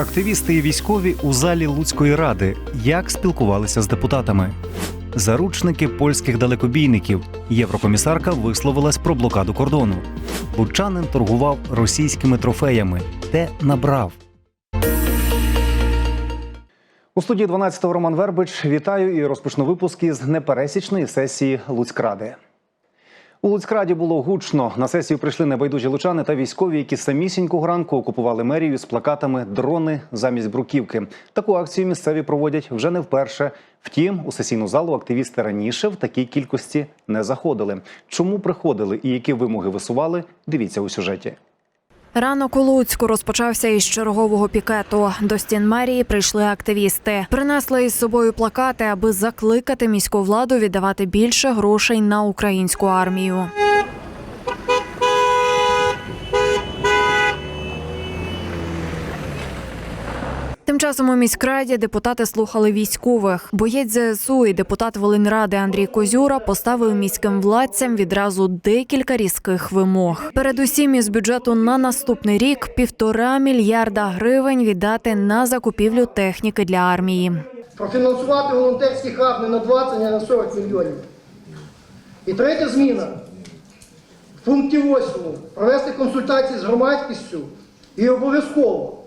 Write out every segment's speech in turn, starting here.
Активісти і військові у залі Луцької ради як спілкувалися з депутатами. Заручники польських далекобійників. Єврокомісарка висловилась про блокаду кордону. Лучанин торгував російськими трофеями. Те набрав. У студії 12-го Роман Вербич вітаю і розпочну випуск із непересічної сесії Луцькради. У Луцькраді було гучно. На сесію прийшли небайдужі лучани та військові, які самісінького ранку окупували мерію з плакатами Дрони замість бруківки. Таку акцію місцеві проводять вже не вперше. Втім, у сесійну залу активісти раніше в такій кількості не заходили. Чому приходили і які вимоги висували? Дивіться у сюжеті. Ранок у Луцьку розпочався із чергового пікету. До стін мерії прийшли активісти. Принесли із собою плакати, аби закликати міську владу віддавати більше грошей на українську армію. Тим часом у міськраді депутати слухали військових. Боєць ЗСУ і депутат Волинради Андрій Козюра поставив міським владцям відразу декілька різких вимог. Передусім із бюджету на наступний рік півтора мільярда гривень віддати на закупівлю техніки для армії. профінансувати волонтерський хаб не на 20, а на 40 мільйонів. І третя зміна. В пункті 8 провести консультації з громадськістю і обов'язково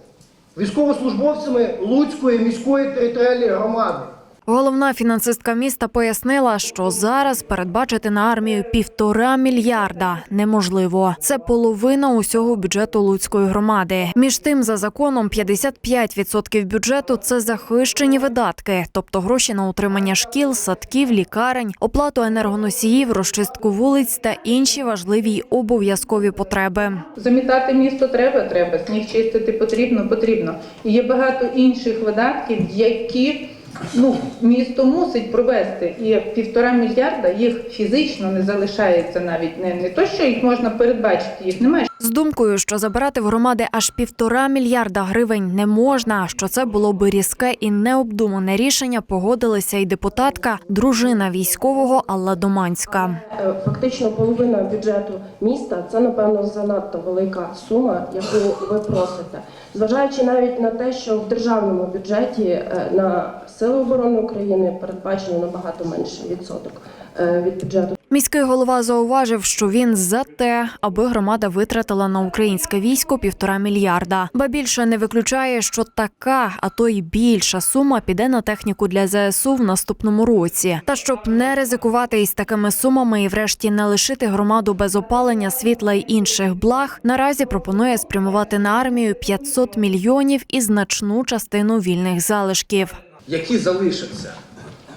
військовослужбовцями Луцької міської територіальної громади. Головна фінансистка міста пояснила, що зараз передбачити на армію півтора мільярда неможливо. Це половина усього бюджету Луцької громади. Між тим, за законом, 55% бюджету це захищені видатки, тобто гроші на утримання шкіл, садків, лікарень, оплату енергоносіїв, розчистку вулиць та інші важливі й обов'язкові потреби. Замітати місто треба, треба. Сніг чистити потрібно, потрібно. І є багато інших видатків, які ну, місто мусить провести. І півтора мільярда їх фізично не залишається навіть не, не то, що їх можна передбачити, їх немає. З думкою, що забирати в громади аж півтора мільярда гривень не можна, що це було би різке і необдумане рішення, погодилася і депутатка, дружина військового Алла Доманська. Е, Фактично половина бюджету міста це напевно занадто велика сума, яку ви просите. Зважаючи навіть на те, що в державному бюджеті е, на Сили оборони України передбачено набагато менший відсоток е, від бюджету. Міський голова зауважив, що він за те, аби громада витратила на українське військо півтора мільярда. Ба більше не виключає, що така, а то й більша сума піде на техніку для ЗСУ в наступному році. Та щоб не ризикувати із такими сумами і, врешті, не лишити громаду без опалення, світла й інших благ, наразі пропонує спрямувати на армію 500 мільйонів і значну частину вільних залишків. Які залишаться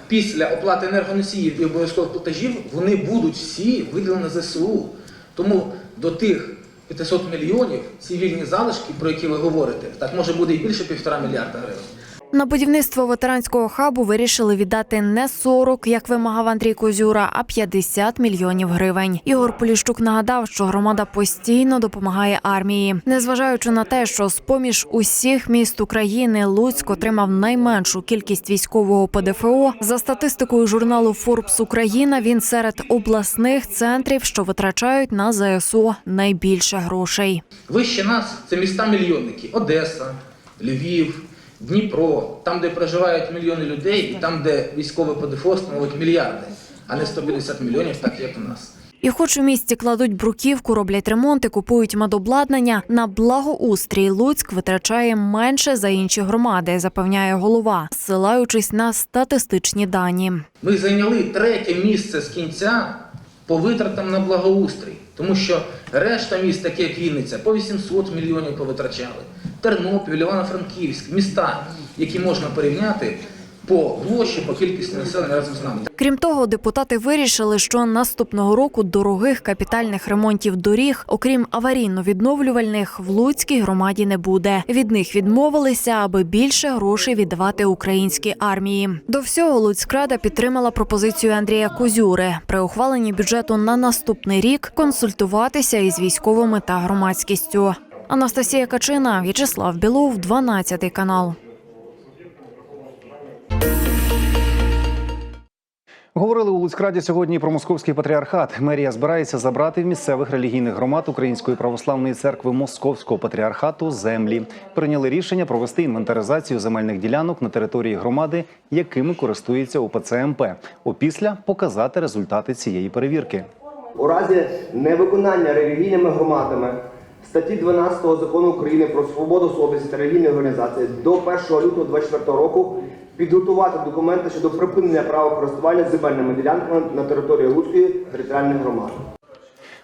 після оплати енергоносіїв і обов'язкових платежів, вони будуть всі виділені ЗСУ. Тому до тих 500 мільйонів ці вільні залишки, про які ви говорите, так може буде і більше півтора мільярда гривень. На будівництво ветеранського хабу вирішили віддати не 40, як вимагав Андрій Козюра, а 50 мільйонів гривень. Ігор Поліщук нагадав, що громада постійно допомагає армії, незважаючи на те, що з поміж усіх міст України Луцьк отримав найменшу кількість військового ПДФО. За статистикою журналу Forbes Україна він серед обласних центрів, що витрачають на ЗСУ найбільше грошей. Вище нас це міста-мільйонники: Одеса, Львів, Дніпро, там, де проживають мільйони людей, і там, де військове ПДФО становить мільярди, а не 150 мільйонів, так як у нас. І хоч у місті кладуть бруківку, роблять ремонти, купують медобладнання, на благоустрій Луцьк витрачає менше за інші громади, запевняє голова, ссилаючись на статистичні дані. Ми зайняли третє місце з кінця по витратам на благоустрій, тому що решта міст, такі як Вінниця, по 800 мільйонів повитрачали. Тернопіль, Івано-Франківськ, міста, які можна порівняти по площі, по кількості населення разом з нами. Крім того, депутати вирішили, що наступного року дорогих капітальних ремонтів доріг, окрім аварійно-відновлювальних, в Луцькій громаді не буде. Від них відмовилися, аби більше грошей віддавати українській армії. До всього Луцькрада підтримала пропозицію Андрія Козюри при ухваленні бюджету на наступний рік консультуватися із військовими та громадськістю. Анастасія Качина, В'ячеслав Білов, 12 канал. Говорили у Луцькраді сьогодні про московський патріархат. Мерія збирається забрати в місцевих релігійних громад Української православної церкви Московського патріархату землі. Прийняли рішення провести інвентаризацію земельних ділянок на території громади, якими користується УПЦ МП. Опісля показати результати цієї перевірки. У разі невиконання релігійними громадами статті 12 закону України про свободу совісті та релігійні організації до 1 лютого 2024 року підготувати документи щодо припинення права користування земельними ділянками на території Луцької територіальної громади.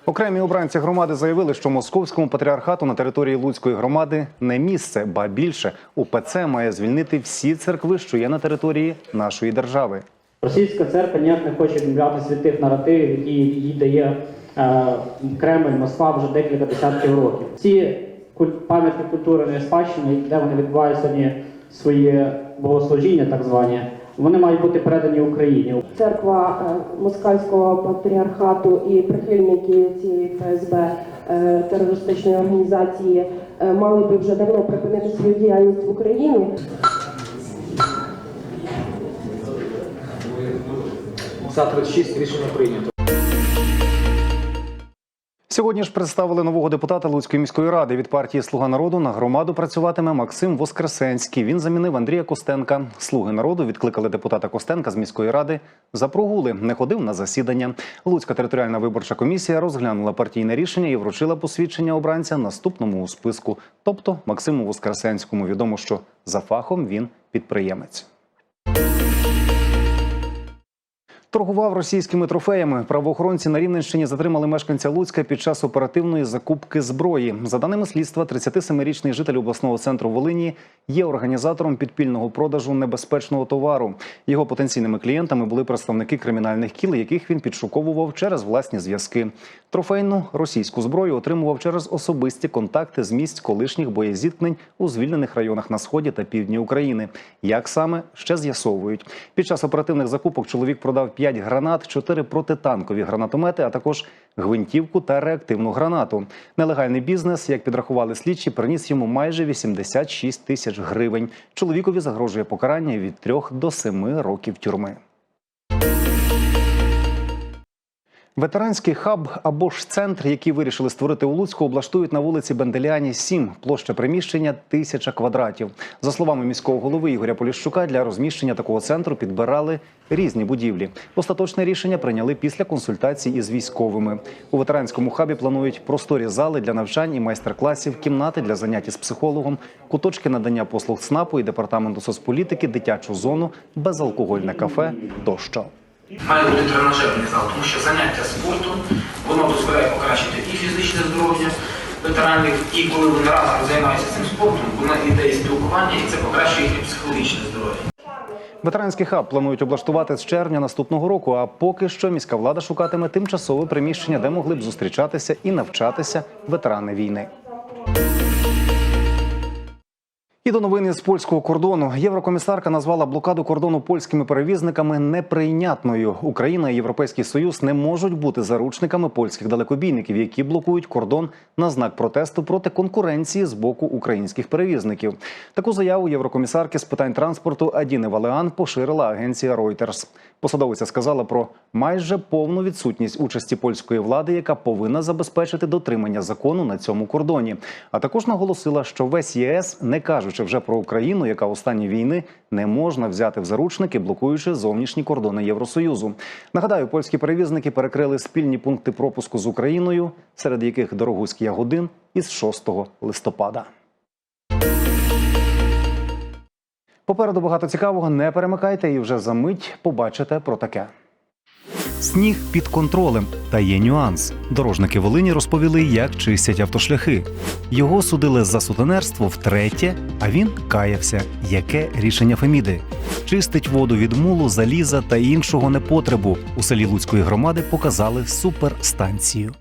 Окремі обранці громади заявили, що московському патріархату на території Луцької громади не місце, ба більше УПЦ має звільнити всі церкви, що є на території нашої держави. Російська церква ніяк не хоче відмовлятися від тих наративів, які їй дає е, Кремль, Москва вже декілька десятків років. Ці пам'ятки культурної спадщини, де вони відбувають сьогодні свої богослужіння, так звані, вони мають бути передані Україні. Церква е, Москальського патріархату і прихильники цієї ФСБ е, терористичної організації е, мали би вже давно припинити свою діяльність в Україні. За 36 рішення прийнято. Сьогодні ж представили нового депутата Луцької міської ради від партії Слуга народу на громаду працюватиме Максим Воскресенський. Він замінив Андрія Костенка. Слуги народу відкликали депутата Костенка з міської ради за прогули. Не ходив на засідання. Луцька територіальна виборча комісія розглянула партійне рішення і вручила посвідчення обранця наступному у списку. Тобто Максиму Воскресенському відомо, що за фахом він підприємець. Торгував російськими трофеями. Правоохоронці на Рівненщині затримали мешканця Луцька під час оперативної закупки зброї. За даними слідства, 37-річний житель обласного центру Волині є організатором підпільного продажу небезпечного товару. Його потенційними клієнтами були представники кримінальних кіл, яких він підшуковував через власні зв'язки. Трофейну російську зброю отримував через особисті контакти з місць колишніх боєзіткнень у звільнених районах на сході та півдні України. Як саме ще з'ясовують під час оперативних закупок чоловік продав 5 гранат, 4 протитанкові гранатомети, а також гвинтівку та реактивну гранату. Нелегальний бізнес, як підрахували слідчі, приніс йому майже 86 тисяч гривень. Чоловікові загрожує покарання від 3 до 7 років тюрми. Ветеранський хаб або ж центр, який вирішили створити у Луцьку, облаштують на вулиці Бенделяні 7. Площа приміщення тисяча квадратів. За словами міського голови Ігоря Поліщука, для розміщення такого центру підбирали різні будівлі. Остаточне рішення прийняли після консультацій із військовими. У ветеранському хабі планують просторі зали для навчань і майстер-класів, кімнати для занять із психологом, куточки надання послуг ЦНАПу і департаменту соцполітики, дитячу зону, безалкогольне кафе тощо. Має бути тренажерний зал, тому що заняття спортом воно дозволяє покращити і фізичне здоров'я ветеранів, і коли вони разом займаються цим спортом, воно йде і спілкування, і це покращує їхнє психологічне здоров'я. Ветеранський хаб планують облаштувати з червня наступного року. А поки що міська влада шукатиме тимчасове приміщення, де могли б зустрічатися і навчатися ветерани війни. І до новини з польського кордону єврокомісарка назвала блокаду кордону польськими перевізниками неприйнятною. Україна і Європейський Союз не можуть бути заручниками польських далекобійників, які блокують кордон на знак протесту проти конкуренції з боку українських перевізників. Таку заяву єврокомісарки з питань транспорту Адіни Валеан поширила агенція Reuters. Посадовиця сказала про майже повну відсутність участі польської влади, яка повинна забезпечити дотримання закону на цьому кордоні. А також наголосила, що весь ЄС, не кажучи вже про Україну, яка у стані війни не можна взяти в заручники, блокуючи зовнішні кордони Євросоюзу. Нагадаю, польські перевізники перекрили спільні пункти пропуску з Україною, серед яких Дорогуський Ягодин із 6 листопада. Попереду багато цікавого. Не перемикайте і вже за мить побачите про таке. Сніг під контролем. Та є нюанс. Дорожники Волині розповіли, як чистять автошляхи. Його судили за сутенерство втретє, а він каявся. Яке рішення Феміди? Чистить воду від мулу, заліза та іншого непотребу. У селі Луцької громади показали суперстанцію.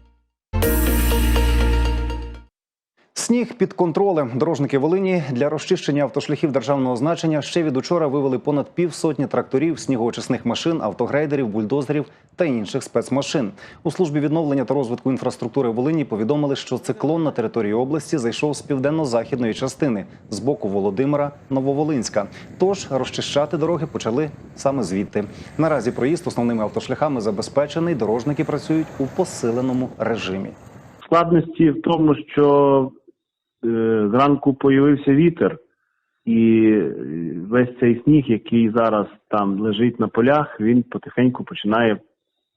Сніг під контролем. Дорожники Волині для розчищення автошляхів державного значення ще від учора вивели понад півсотні тракторів, снігоочисних машин, автогрейдерів, бульдозерів та інших спецмашин. У службі відновлення та розвитку інфраструктури Волині повідомили, що циклон на території області зайшов з південно-західної частини з боку Володимира Нововолинська. Тож розчищати дороги почали саме звідти. Наразі проїзд основними автошляхами забезпечений. Дорожники працюють у посиленому режимі. Складності в тому, що зранку появився вітер, і е, весь цей сніг, який зараз там лежить на полях, він потихеньку починає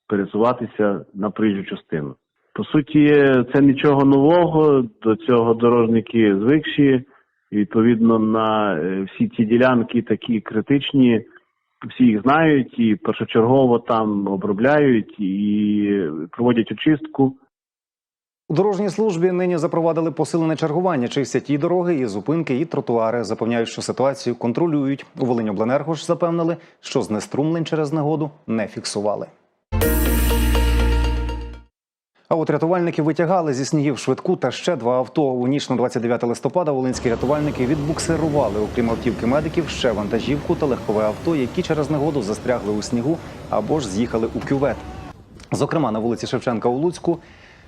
пересуватися на проїжджу частину. По суті, це нічого нового. До цього дорожники звикші. Відповідно, на е, всі ці ділянки такі критичні. Всі їх знають і першочергово там обробляють і проводять очистку. У дорожній службі нині запровадили посилене чергування, чистять і дороги, і зупинки, і тротуари. Запевняють, що ситуацію контролюють. У Волиньобленерго ж запевнили, що знеструмлень через негоду не фіксували. А от рятувальники витягали зі снігів швидку та ще два авто. У ніч на 29 листопада волинські рятувальники відбуксирували, окрім автівки медиків, ще вантажівку та легкове авто, які через негоду застрягли у снігу або ж з'їхали у кювет. Зокрема, на вулиці Шевченка у Луцьку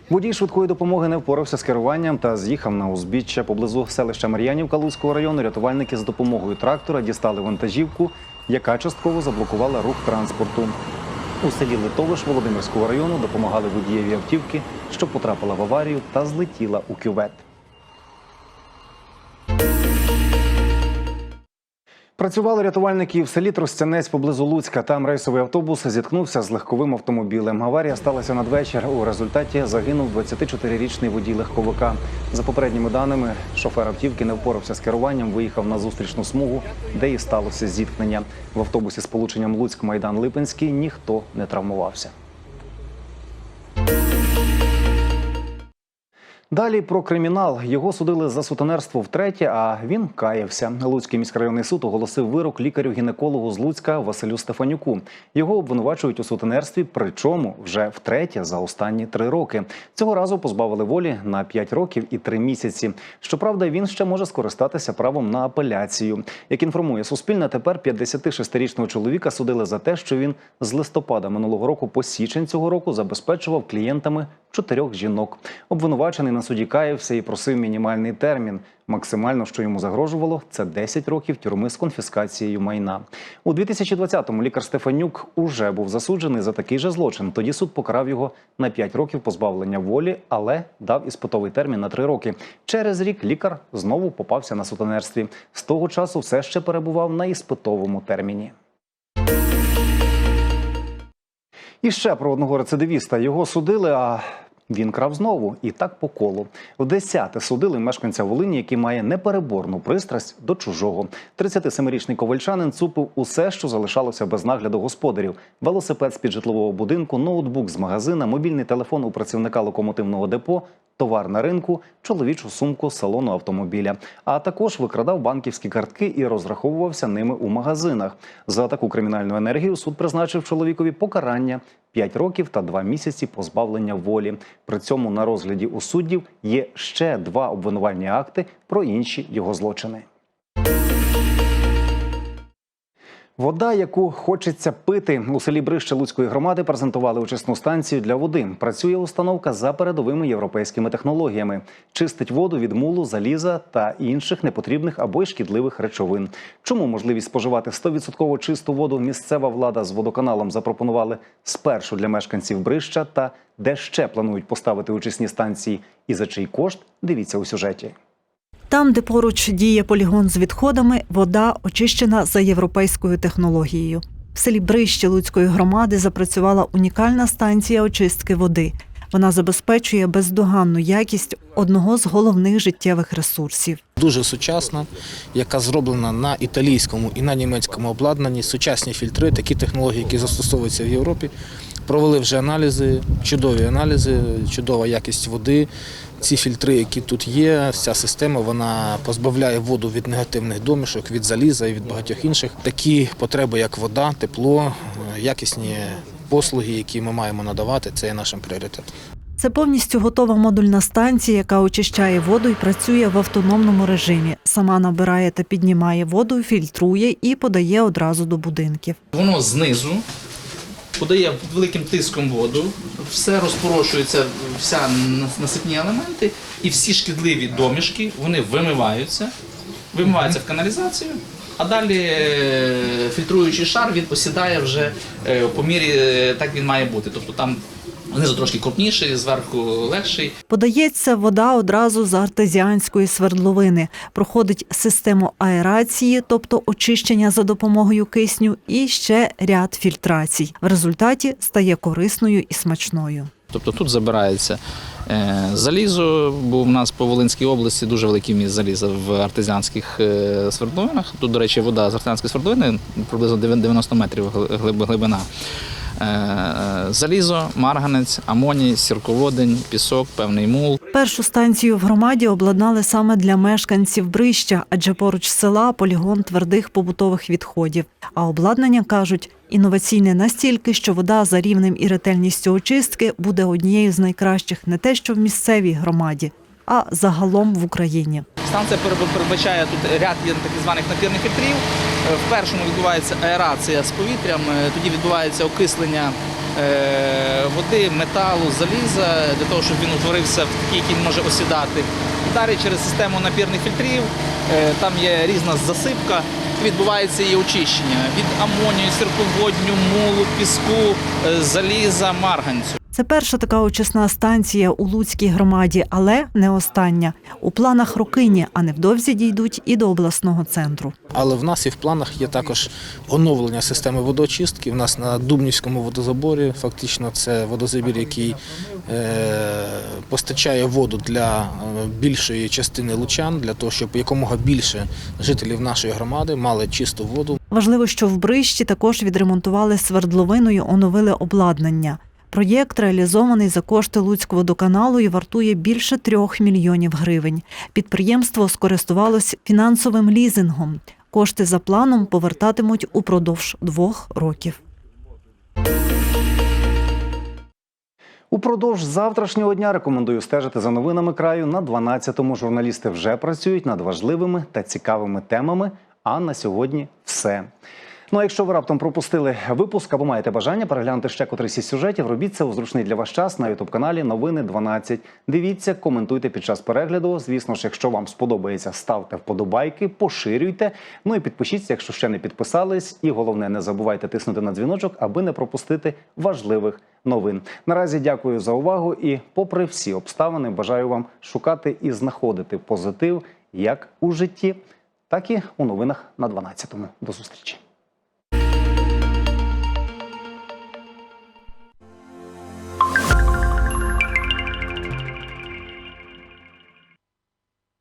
водій швидкої допомоги не впорався з керуванням та з'їхав на узбіччя поблизу селища Мар'янівка Луцького району. Рятувальники з допомогою трактора дістали вантажівку, яка частково заблокувала рух транспорту. У селі Литовиш Володимирського району допомагали водієві автівки, що потрапила в аварію та злетіла у кювет. Працювали рятувальники в селі Тростянець поблизу Луцька. Там рейсовий автобус зіткнувся з легковим автомобілем. Аварія сталася надвечір. У результаті загинув 24-річний водій легковика. За попередніми даними, шофер автівки не впорався з керуванням, виїхав на зустрічну смугу, де і сталося зіткнення. В автобусі з полученням Луцьк Майдан Липинський ніхто не травмувався. Далі про кримінал. Його судили за сутенерство втретє, а він каявся. Луцький міськрайонний суд оголосив вирок лікарю-гінекологу з Луцька Василю Стефанюку. Його обвинувачують у сутенерстві, причому вже втретє за останні три роки. Цього разу позбавили волі на 5 років і 3 місяці. Щоправда, він ще може скористатися правом на апеляцію. Як інформує Суспільне, тепер 56-річного чоловіка судили за те, що він з листопада минулого року по січень цього року забезпечував клієнтами чотирьох жінок. Обвинувачений на суді каявся і просив мінімальний термін. Максимально, що йому загрожувало, це 10 років тюрми з конфіскацією майна. У 2020-му лікар Стефанюк уже був засуджений за такий же злочин. Тоді суд покарав його на 5 років позбавлення волі, але дав іспитовий термін на 3 роки. Через рік лікар знову попався на сутенерстві. З того часу все ще перебував на іспитовому терміні. І ще про одного рецидивіста. Його судили, а він крав знову і так по колу. В десяте судили мешканця Волині, який має непереборну пристрасть до чужого. 37-річний ковальчанин цупив усе, що залишалося без нагляду господарів: велосипед з під житлового будинку, ноутбук з магазина, мобільний телефон у працівника локомотивного депо. Товар на ринку, чоловічу сумку салону автомобіля, а також викрадав банківські картки і розраховувався ними у магазинах. За таку кримінальну енергію суд призначив чоловікові покарання 5 років та 2 місяці позбавлення волі. При цьому на розгляді у суддів є ще два обвинувальні акти про інші його злочини. Вода, яку хочеться пити у селі Брище Луцької громади, презентували очисну станцію для води. Працює установка за передовими європейськими технологіями. Чистить воду від мулу, заліза та інших непотрібних або й шкідливих речовин. Чому можливість споживати 100% чисту воду місцева влада з водоканалом запропонували спершу для мешканців Брища та де ще планують поставити очисні станції і за чий кошт? Дивіться у сюжеті. Там, де поруч діє полігон з відходами, вода очищена за європейською технологією. В селі Брище Луцької громади запрацювала унікальна станція очистки води. Вона забезпечує бездоганну якість одного з головних життєвих ресурсів. Дуже сучасна, яка зроблена на італійському і на німецькому обладнанні. Сучасні фільтри, такі технології, які застосовуються в Європі. Провели вже аналізи, чудові аналізи, чудова якість води. Ці фільтри, які тут є, вся система вона позбавляє воду від негативних домішок, від заліза і від багатьох інших. Такі потреби, як вода, тепло, якісні послуги, які ми маємо надавати, це є нашим пріоритетом. Це повністю готова модульна станція, яка очищає воду і працює в автономному режимі. Сама набирає та піднімає воду, фільтрує і подає одразу до будинків. Воно знизу подає під великим тиском воду, все розпорошується, вся насипні елементи, і всі шкідливі домішки вони вимиваються, вимиваються в каналізацію. А далі е, фільтруючий шар він посідає вже е, по мірі, е, так він має бути. Тобто там знизу трошки крупніший, зверху легший. Подається вода одразу з артезіанської свердловини, проходить систему аерації, тобто очищення за допомогою кисню, і ще ряд фільтрацій. В результаті стає корисною і смачною. Тобто тут забирається е, залізо, бо в нас по Волинській області дуже великий вміст заліза в артезіанських е, свердловинах. Тут, до речі, вода з артезіанської свердловини приблизно 90 метрів глиб- глибина. Е, Залізо, марганець, амоній, сірководень, пісок, певний мул. Першу станцію в громаді обладнали саме для мешканців Брища, адже поруч села полігон твердих побутових відходів. А обладнання кажуть інноваційне настільки, що вода за рівнем і ретельністю очистки буде однією з найкращих не те, що в місцевій громаді, а загалом в Україні. Станція передбачає тут ряд так званих напірних фільтрів. Е, В першому відбувається аерація з повітрям, е, тоді відбувається окислення е, води, металу, заліза для того, щоб він утворився в такий, який може осідати. І далі через систему напірних фільтрів там є різна засипка, відбувається і очищення від амонію, сірководню, мулу, піску, заліза, марганцю. Це перша така очисна станція у Луцькій громаді, але не остання. У планах Рокині, а невдовзі дійдуть і до обласного центру. Але в нас і в планах є також оновлення системи водоочистки. В нас на Дубнівському водозаборі фактично це водозабір, який е, постачає воду для е, більшої частини лучан, для того, щоб якомога більше жителів нашої громади мали чисту воду. Важливо, що в Брищі також відремонтували свердловину і оновили обладнання. Проєкт реалізований за кошти Луцького водоканалу і вартує більше трьох мільйонів гривень. Підприємство скористувалось фінансовим лізингом. Кошти за планом повертатимуть упродовж двох років. Упродовж завтрашнього дня рекомендую стежити за новинами краю. На 12-му журналісти вже працюють над важливими та цікавими темами. А на сьогодні все. Ну а якщо ви раптом пропустили випуск або маєте бажання переглянути ще котрийсь із сюжетів, робіть це у зручний для вас час на ютуб каналі Новини 12. Дивіться, коментуйте під час перегляду. Звісно ж, якщо вам сподобається, ставте вподобайки, поширюйте. Ну і підпишіться, якщо ще не підписались. І головне, не забувайте тиснути на дзвіночок, аби не пропустити важливих новин. Наразі дякую за увагу і, попри всі обставини, бажаю вам шукати і знаходити позитив як у житті, так і у новинах на 12-му. До зустрічі.